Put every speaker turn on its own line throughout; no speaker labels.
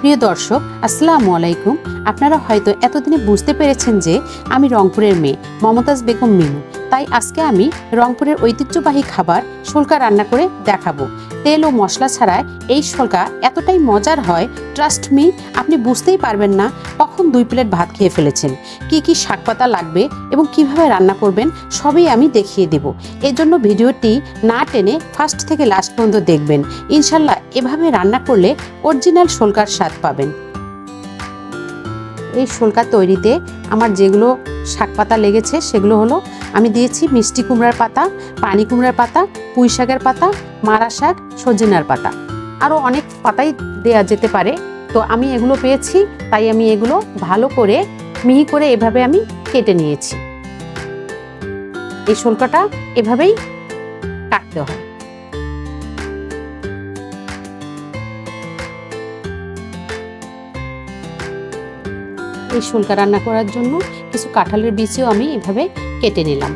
প্রিয় দর্শক, আসসালামু আলাইকুম। আপনারা হয়তো এতদিনে বুঝতে পেরেছেন যে আমি রংপুরের মেয়ে, মমতাজ বেগম মিনু। তাই আজকে আমি রংপুরের ঐতিহ্যবাহী খাবার শোলকা রান্না করে দেখাবো। তেল ও মশলা ছাড়ায় এই শোলকা এতটাই মজার হয় ট্রাস্ট মি আপনি বুঝতেই পারবেন না কখন দুই প্লেট ভাত খেয়ে ফেলেছেন। কি কি শাকপাতা লাগবে এবং কীভাবে রান্না করবেন সবই আমি দেখিয়ে দেব। এজন্য ভিডিওটি না টেনে ফার্স্ট থেকে লাস্ট পর্যন্ত দেখবেন। ইনশাল্লাহ এভাবে রান্না করলে অরিজিনাল শোলকার স্বাদ পাবেন। এই শোলকা তৈরিতে আমার যেগুলো শাক পাতা লেগেছে সেগুলো হলো আমি দিয়েছি মিষ্টি কুমড়ার পাতা, পানি কুমড়ার পাতা, পুঁই শাকের পাতা, মারা শাক, সজনার পাতা। আরও অনেক পাতাই দেয়া যেতে পারে। তো আমি এগুলো পেয়েছি, তাই আমি এগুলো ভালো করে, মিহি করে এভাবে আমি কেটে নিয়েছি। এই শোলকাটা এভাবেই কাটতে হয়। এই শুল্কা রান্না করার জন্য কিছু কাঁঠালের বিচিও আমি এভাবে কেটে নিলাম।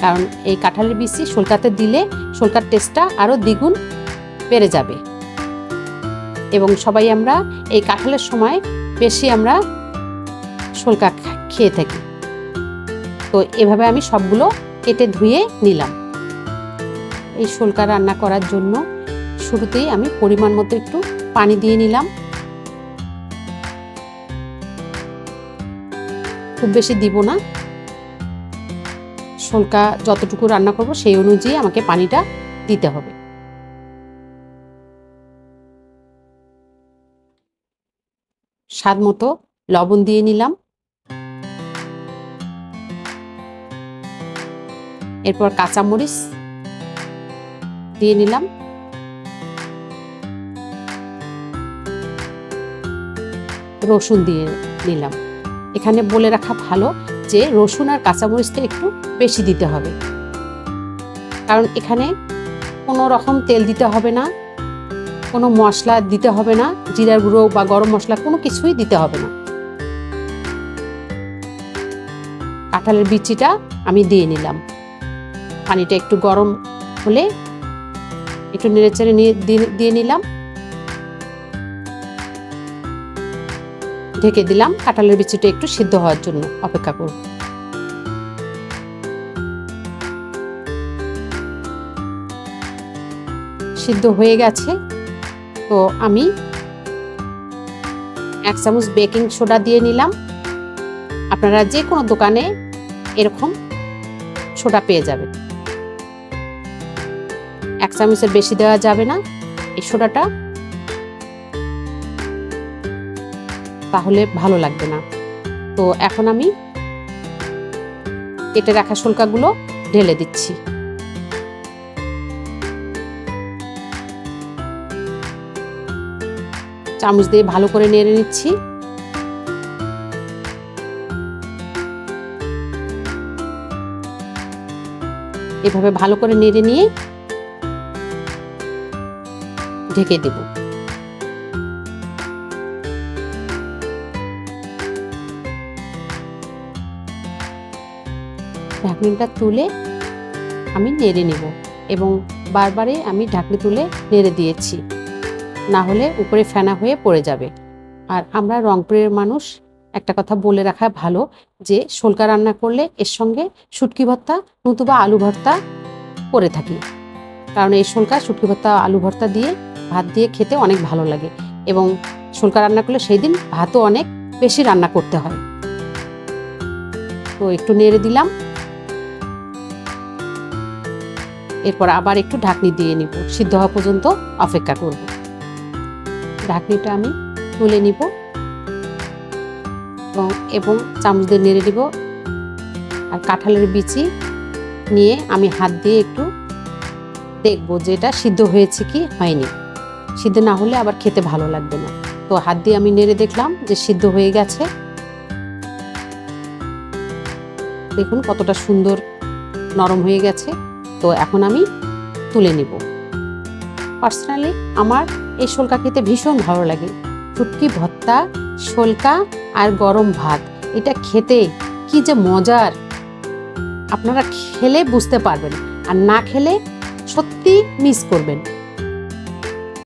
কারণ এই কাঁঠালের বিচি শুল্কাতে দিলে শুল্কার টেস্টটা আরও দ্বিগুণ বেড়ে যাবে। এবং সবাই আমরা এই কাঁঠালের সময় বেশি আমরা শুল্কা খেয়ে থাকি। তো এভাবে আমি সবগুলো কেটে ধুয়ে নিলাম। এই শুল্কা রান্না করার জন্য শুরুতেই আমি পরিমাণ মতো একটু পানি দিয়ে নিলাম। খুব বেশি দিব না। শোলকা যতটুকু রান্না করব সেই অনুযায়ী আমাকে পানিটা দিতে হবে। স্বাদ মতো লবণ দিয়ে নিলাম। এরপর কাঁচামরিচ দিয়ে নিলাম। রসুন দিয়ে নিলাম। এখানে বলে রাখা ভালো যে রসুন আর কাঁচামরিচটা একটু বেশি দিতে হবে। কারণ এখানে কোনো রকম তেল দিতে হবে না, কোনো মশলা দিতে হবে না, জিরার গুঁড়ো বা গরম মশলা কোনো কিছুই দিতে হবে না। কাঁঠালের বিচিটা আমি দিয়ে নিলাম। পানিটা একটু গরম হলে একটু নেড়েচেড়ে নিয়ে দিয়ে নিলাম। ঢেকে দিলাম, কাঁঠালের বিচিটা একটু সিদ্ধ হওয়ার জন্য অপেক্ষা করব। সিদ্ধ হয়ে গেছে, তো আমি এক চামচ বেকিং সোডা দিয়ে নিলাম। আপনারা যে কোনো দোকানে এরকম সোডা পেয়ে যাবেন। এক চামচের বেশি দেওয়া যাবে না, এই সোডাটা তাহলে ভালো লাগবে না। তো এখন আমি কেটে রাখা শোলকাগুলো ঢেলে দিচ্ছি। চামচ দিয়ে ভালো করে নেড়ে নিচ্ছি। এভাবে ভালো করে নেড়ে নিয়ে ঢেকে দেবো। ঢাকনিটা তুলে আমি নেড়ে নেব এবং বারবারে আমি ঢাকনি তুলে নেড়ে দিয়েছি। না হলে উপরে ফেনা হয়ে পড়ে যাবে। আর আমরা রংপুরের মানুষ, একটা কথা বলে রাখা ভালো যে শোলকা রান্না করলে এর সঙ্গে শুটকি ভর্তা নতুবা আলু ভর্তা করে থাকি। কারণ এই শোলকা, শুটকি ভর্তা, আলু ভর্তা দিয়ে ভাত দিয়ে খেতে অনেক ভালো লাগে এবং শোলকা রান্না করলে সেই দিন ভাতও অনেক বেশি রান্না করতে হয়। তো একটু নেড়ে দিলাম। এরপর আবার একটু ঢাকনি দিয়ে নিব। সিদ্ধ হওয়া পর্যন্ত অপেক্ষা করব। ঢাকনিটা আমি তুলে নিব এবং এবং চামচ দিয়ে নেড়ে দিব। আর কাঁঠালের বিচি নিয়ে আমি হাত দিয়ে একটু দেখব যে এটা সিদ্ধ হয়েছে কি হয়নি। সিদ্ধ না হলে আবার খেতে ভালো লাগবে না। তো হাত দিয়ে আমি নেড়ে দেখলাম যে সিদ্ধ হয়ে গেছে। দেখুন কতটা সুন্দর নরম হয়ে গেছে। তো এখন আমি তুলে নিব। পার্সোনালি আমার এই শোলকা খেতে ভীষণ ভালো লাগে। ফুটকি ভত্তা শোলকা আর গরম ভাত, এটা খেতে কি যে মজার। আপনারা খেলে বুঝতে পারবেন, আর না খেলে সত্যি মিস করবেন।